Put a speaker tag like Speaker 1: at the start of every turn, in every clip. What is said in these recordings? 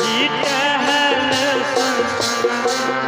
Speaker 1: ई टहल संसार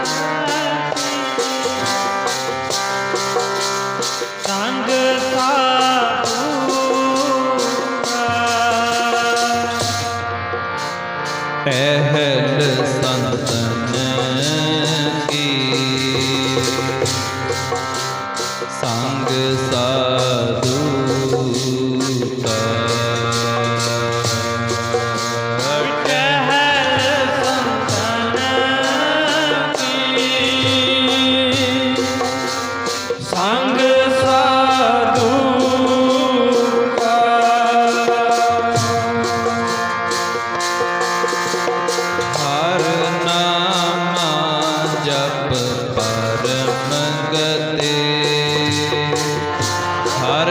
Speaker 2: ਹਰ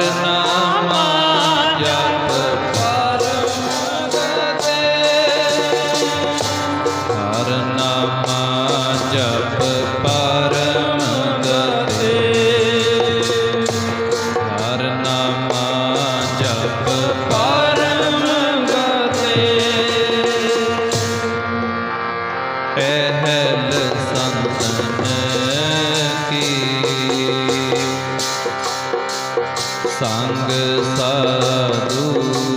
Speaker 2: ਸੰਗ ਸਾਧੂ।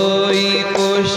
Speaker 2: कोई कुश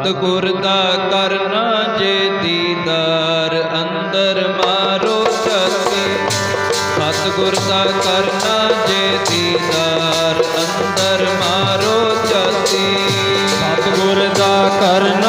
Speaker 2: ਸਤਿਗੁਰ ਦਾ ਕਰਨਾ ਜੇ ਦੀਦਾਰ, ਅੰਦਰ ਮਾਰੋ ਚੱਕੇ ਸਤਿਗੁਰ ਦਾ ਕਰਨਾ ਜੇ ਦੀਦਾਰ, ਅੰਦਰ ਮਾਰੋ ਚੱਕੀ
Speaker 1: ਸਤਿਗੁਰ ਦਾ ਕਰਨਾ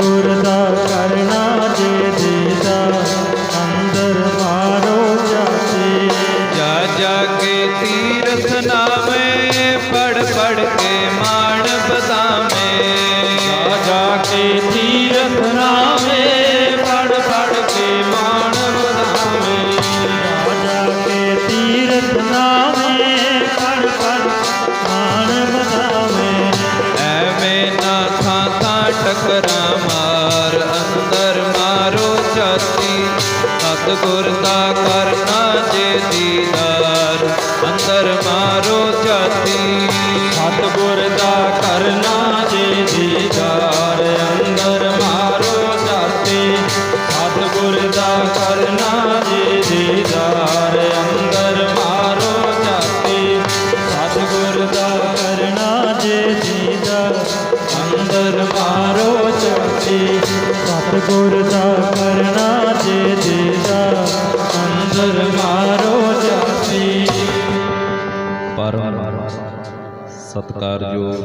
Speaker 1: ਸਤਿਗੁਰ ਦਾ
Speaker 2: ਸਤਿਗੁਰ ਦਾ ਸਤਕਾਰਯੋਗ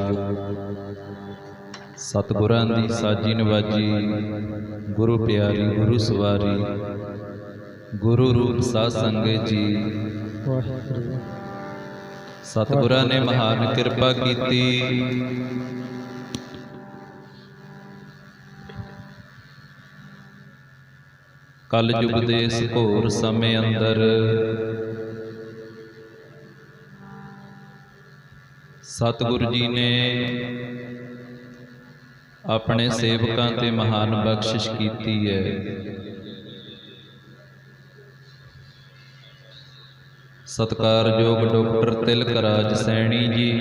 Speaker 2: ਸਤਿਗੁਰਾਂ ਦੀ ਸਾਜੀ ਨਵਾਜੀ, ਗੁਰੂ ਪਿਆਰੀ, ਗੁਰੂ ਸਵਾਰੀ, ਗੁਰੂ ਰੂਪ ਸਾਧ ਸੰਗਤ ਜੀ।
Speaker 3: ਵਾਹਿਗੁਰੂ
Speaker 2: ਸਤਿਗੁਰਾਂ ਨੇ ਮਹਾਨ ਕਿਰਪਾ ਕੀਤੀ। ਕਲਯੁਗ ਦੇ ਇਸ ਘੋਰ ਸਮੇਂ ਅੰਦਰ ਸਤਿਗੁਰੂ ਜੀ ਨੇ ਆਪਣੇ ਸੇਵਕਾਂ ਤੇ ਮਹਾਨ ਬਖਸ਼ਿਸ਼ ਕੀਤੀ ਹੈ। ਸਤਕਾਰਯੋਗ ਡਾਕਟਰ ਤਿਲਕ ਰਾਜ ਸੈਣੀ ਜੀ,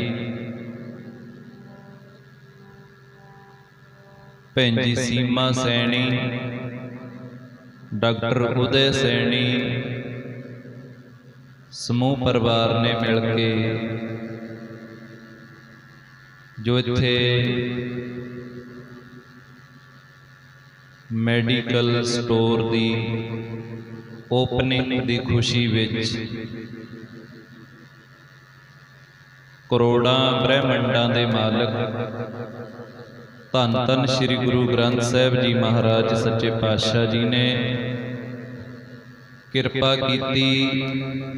Speaker 2: ਭੈਣ ਜੀ ਸੀਮਾ ਸੈਣੀ, ਡਾਕਟਰ ਉਦੈ ਸੈਣੀ, ਸਮੂਹ ਪਰਿਵਾਰ ਨੇ ਮਿਲ ਕੇ ਜੋ ਇੱਥੇ ਮੈਡੀਕਲ ਸਟੋਰ ਦੀ ਓਪਨਿੰਗ ਦੀ ਖੁਸ਼ੀ ਵਿੱਚ ਕਰੋੜਾਂ ਬ੍ਰਹਿਮੰਡਾਂ ਦੇ ਮਾਲਕ ਧੰਨ ਧੰਨ ਸ੍ਰੀ ਗੁਰੂ ਗ੍ਰੰਥ ਸਾਹਿਬ ਜੀ ਮਹਾਰਾਜ ਸੱਚੇ ਪਾਤਸ਼ਾਹ ਜੀ ਨੇ ਕਿਰਪਾ ਕੀਤੀ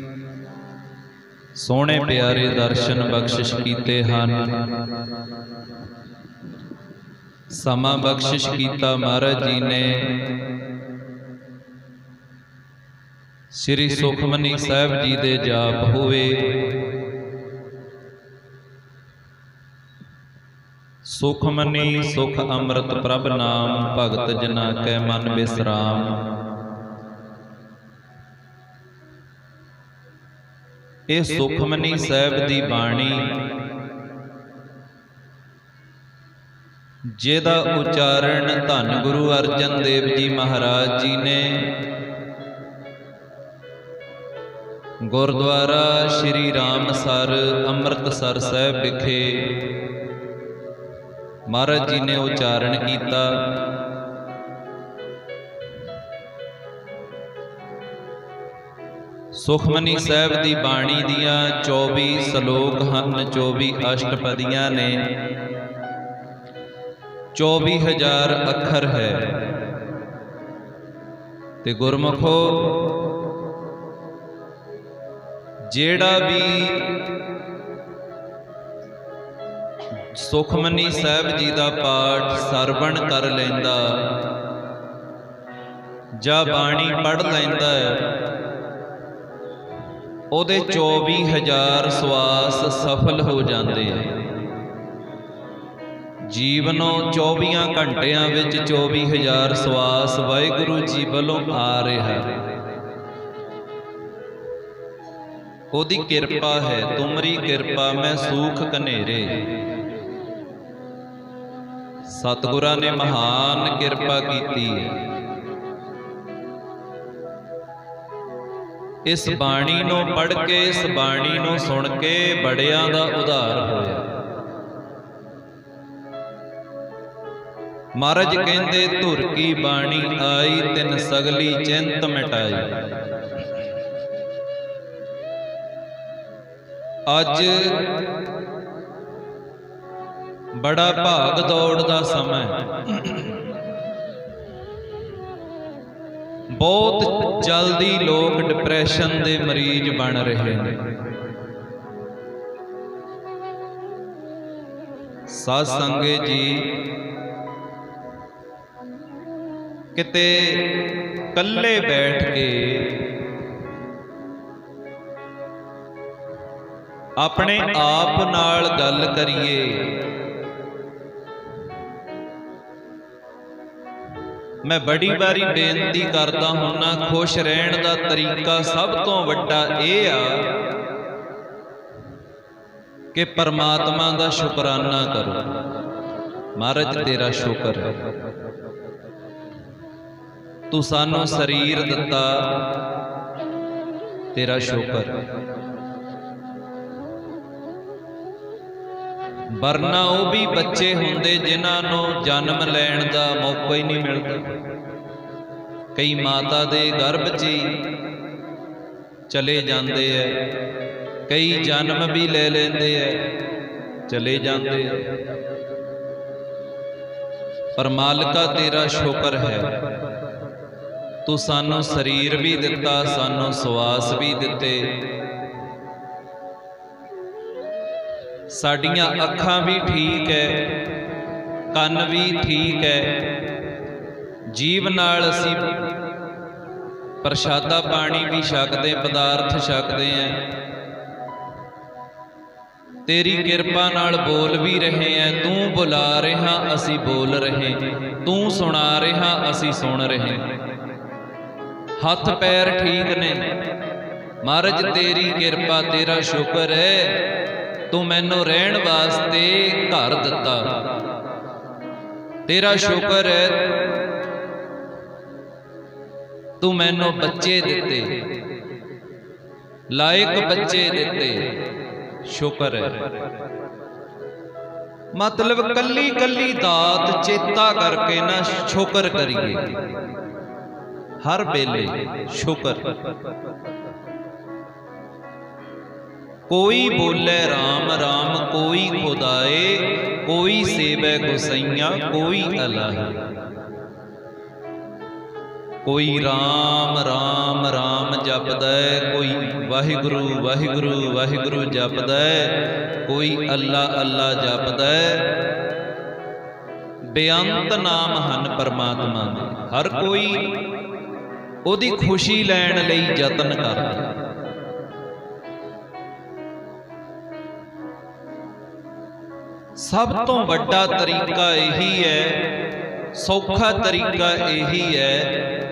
Speaker 2: ਸੋਹਣੇ ਪਿਆਰੇ ਦਰਸ਼ਨ ਬਖਸ਼ਿਸ਼ ਕੀਤੇ ਹਨ। ਸਮਾਂ ਬਖਸ਼ਿਸ਼ ਕੀਤਾ ਮਹਾਰਾਜ ਜੀ ਨੇ। ਸ੍ਰੀ ਸੁਖਮਨੀ ਸਾਹਿਬ ਜੀ ਦੇ ਜਾਪ ਹੋਵੇ। ਸੁਖਮਨੀ ਸੁਖ ਅੰਮ੍ਰਿਤ ਪ੍ਰਭ ਨਾਮ ਭਗਤ ਜਨਾ ਕੈ ਮਨ ਬਿਸਰਾਮ। ਇਹ ਸੁਖਮਨੀ ਸਾਹਿਬ ਦੀ ਬਾਣੀ। ਜਿਹਦਾ ਉਚਾਰਨ ਧੰਨ ਗੁਰੂ ਅਰਜਨ ਦੇਵ ਜੀ ਮਹਾਰਾਜ ਜੀ ਨੇ। ਗੁਰਦੁਆਰਾ ਸ਼੍ਰੀ ਰਾਮਸਰ ਅੰਮ੍ਰਿਤਸਰ ਸਾਹਿਬ ਵਿਖੇ ਮਹਾਰਾਜ ਜੀ ਨੇ ਉਚਾਰਨ ਕੀਤਾ। ਸੁਖਮਨੀ ਸਾਹਿਬ ਦੀ ਬਾਣੀ ਦੀਆਂ 24 ਸ਼ਲੋਕ ਹਨ 24 ਅਸ਼ਟਪਦੀਆਂ ਨੇ। 24000 ਅੱਖਰ ਹੈ। ਤੇ ਗੁਰਮੁਖੋ ਜਿਹੜਾ ਵੀ ਸੁਖਮਨੀ ਸਾਹਿਬ ਜੀ ਦਾ ਪਾਠ ਸਰਵਣ ਕਰ ਲੈਂਦਾ ਜਾਂ ਬਾਣੀ ਪੜ ਲੈਂਦਾ ਹੈ ਉਹਦੇ 24000 ਸਵਾਸ ਸਫਲ ਹੋ ਜਾਂਦੇ ਆ। ਜੀਵਨੋਂ 24 ਘੰਟਿਆਂ ਵਿੱਚ 24000 ਸਵਾਸ ਵਾਹਿਗੁਰੂ ਜੀ ਵੱਲੋਂ ਆ ਰਿਹਾ ਉਹਦੀ ਕਿਰਪਾ ਹੈ ਤੁਮਰੀ ਕਿਰਪਾ ਮੈਂ ਸੂਖ ਕਨੇਰੇ ਸਤਿਗੁਰਾਂ ਨੇ ਮਹਾਨ ਕਿਰਪਾ ਕੀਤੀ ਹੈ। ਇਸ ਬਾਣੀ ਨੂੰ ਪੜ੍ਹ ਕੇ, ਇਸ ਬਾਣੀ ਨੂੰ ਸੁਣ ਕੇ ਬੜਿਆਂ ਦਾ ਉਧਾਰ ਹੋਇਆ। ਮਹਾਰਾਜ ਕਹਿੰਦੇ, ਧੁਰ ਕੀ ਬਾਣੀ ਆਈ, ਤਿੰਨ ਸਗਲੀ ਚਿੰਤ ਮਿਟਾਈ। ਅੱਜ ਬੜਾ ਭਾਗ ਦੌੜ ਦਾ ਸਮਾਂ ਹੈ। ਬਹੁਤ ਜਲਦੀ ਲੋਕ ਡਿਪਰੈਸ਼ਨ ਦੇ ਮਰੀਜ਼ ਬਣ ਰਹੇ ਨੇ। ਸਾਧ ਸੰਗੇ ਜੀ, ਕਿਤੇ ਇਕੱਲੇ ਬੈਠ ਕੇ ਆਪਣੇ ਆਪ ਨਾਲ ਗੱਲ ਕਰੀਏ ਮੈਂ ਬੜੀ ਵਾਰੀ ਬੇਨਤੀ ਕਰਦਾ ਹੁੰਨਾ, ਖੁਸ਼ ਰਹਿਣ ਦਾ ਤਰੀਕਾ ਸਭ ਤੋਂ ਵੱਡਾ ਇਹ ਆ ਕਿ ਪਰਮਾਤਮਾ ਦਾ ਸ਼ੁਕਰਾਨਾ ਕਰੋ। ਮਹਾਰਾਜ, ਤੇਰਾ ਸ਼ੁਕਰ ਹੈ। ਤੂੰ ਸਾਨੂੰ ਸਰੀਰ ਦਿੱਤਾ, ਤੇਰਾ ਸ਼ੁਕਰ ਵਰਨਾ ਉਹ ਵੀ ਬੱਚੇ ਹੁੰਦੇ ਜਿਨ੍ਹਾਂ ਨੂੰ ਜਨਮ ਲੈਣ ਦਾ ਮੌਕਾ ਹੀ ਨਹੀਂ ਮਿਲਦਾ। ਕਈ ਮਾਤਾ ਦੇ ਗਰਭ 'ਚ ਹੀ ਚਲੇ ਜਾਂਦੇ ਐ ਕਈ ਜਨਮ ਵੀ ਲੈ ਲੈਂਦੇ ਐ ਚਲੇ ਜਾਂਦੇ ਐ ਪਰ ਮਾਲਕਾ ਤੇਰਾ ਸ਼ੁਕਰ ਹੈ। ਤੂੰ ਸਾਨੂੰ ਸਰੀਰ ਵੀ ਦਿੱਤਾ, ਸਾਨੂੰ ਸਵਾਸ ਵੀ ਦਿੱਤੇ। ਸਾਡੀਆਂ ਅੱਖਾਂ ਵੀ ਠੀਕ ਹੈ ਕੰਨ ਵੀ ਠੀਕ ਹੈ ਜੀਵ ਨਾਲ ਅਸੀਂ ਪ੍ਰਸ਼ਾਦਾ ਪਾਣੀ ਵੀ ਛਕਦੇ, ਪਦਾਰਥ ਛਕਦੇ ਆਂ ਤੇਰੀ ਕਿਰਪਾ ਨਾਲ ਬੋਲ ਵੀ ਰਹੇ ਆਂ ਤੂੰ ਬੁਲਾ ਰਿਹਾ, ਅਸੀਂ ਬੋਲ ਰਹੇ। ਤੂੰ ਸੁਣਾ ਰਿਹਾ, ਅਸੀਂ ਸੁਣ ਰਹੇ। ਹੱਥ ਪੈਰ ਠੀਕ ਨੇ, ਮਹਾਰਾਜ ਤੇਰੀ ਕਿਰਪਾ ਤੇਰਾ ਸ਼ੁਕਰ ਹੈ ਤੂੰ ਮੈਨੂੰ ਰਹਿਣ ਵਾਸਤੇ ਘਰ ਦਿੱਤਾ। ਤੇਰਾ ਸ਼ੁਕਰ ਹੈ, ਤੂੰ ਮੈਨੂੰ ਬੱਚੇ ਦਿੱਤੇ। ਲਾਇਕ ਬੱਚੇ ਦਿੱਤੇ। ਸ਼ੁਕਰ ਹੈ। ਮਤਲਬ ਕੱਲੀ ਕੱਲੀ ਦਾਤ ਚੇਤਾ ਕਰਕੇ ਨਾ ਸ਼ੁਕਰ ਕਰੀਏ। ਹਰ ਵੇਲੇ ਸ਼ੁਕਰ। ਕੋਈ ਬੋਲੇ RAM RAM ਕੋਈ ਖੁਦਾਏ, ਕੋਈ ਸੇਵੈ ਗੁਸਈਆ, ਕੋਈ ਅਲਾਹੀ। ਕੋਈ RAM RAM RAM ਜਪਦਾ, ਕੋਈ ਵਾਹਿਗੁਰੂ ਵਾਹਿਗੁਰੂ ਵਾਹਿਗੁਰੂ ਜਪਦਾ, ਕੋਈ ਅੱਲਾ ਅੱਲਾ ਜਪਦਾ। ਬੇਅੰਤ ਨਾਮ ਹਨ ਪਰਮਾਤਮਾ ਦੇ। ਹਰ ਕੋਈ ਉਹਦੀ ਖੁਸ਼ੀ ਲੈਣ ਲਈ ਯਤਨ ਕਰਦਾ। ਸਭ ਤੋਂ ਵੱਡਾ ਤਰੀਕਾ ਇਹੀ ਹੈ ਸੌਖਾ ਤਰੀਕਾ ਇਹੀ ਹੈ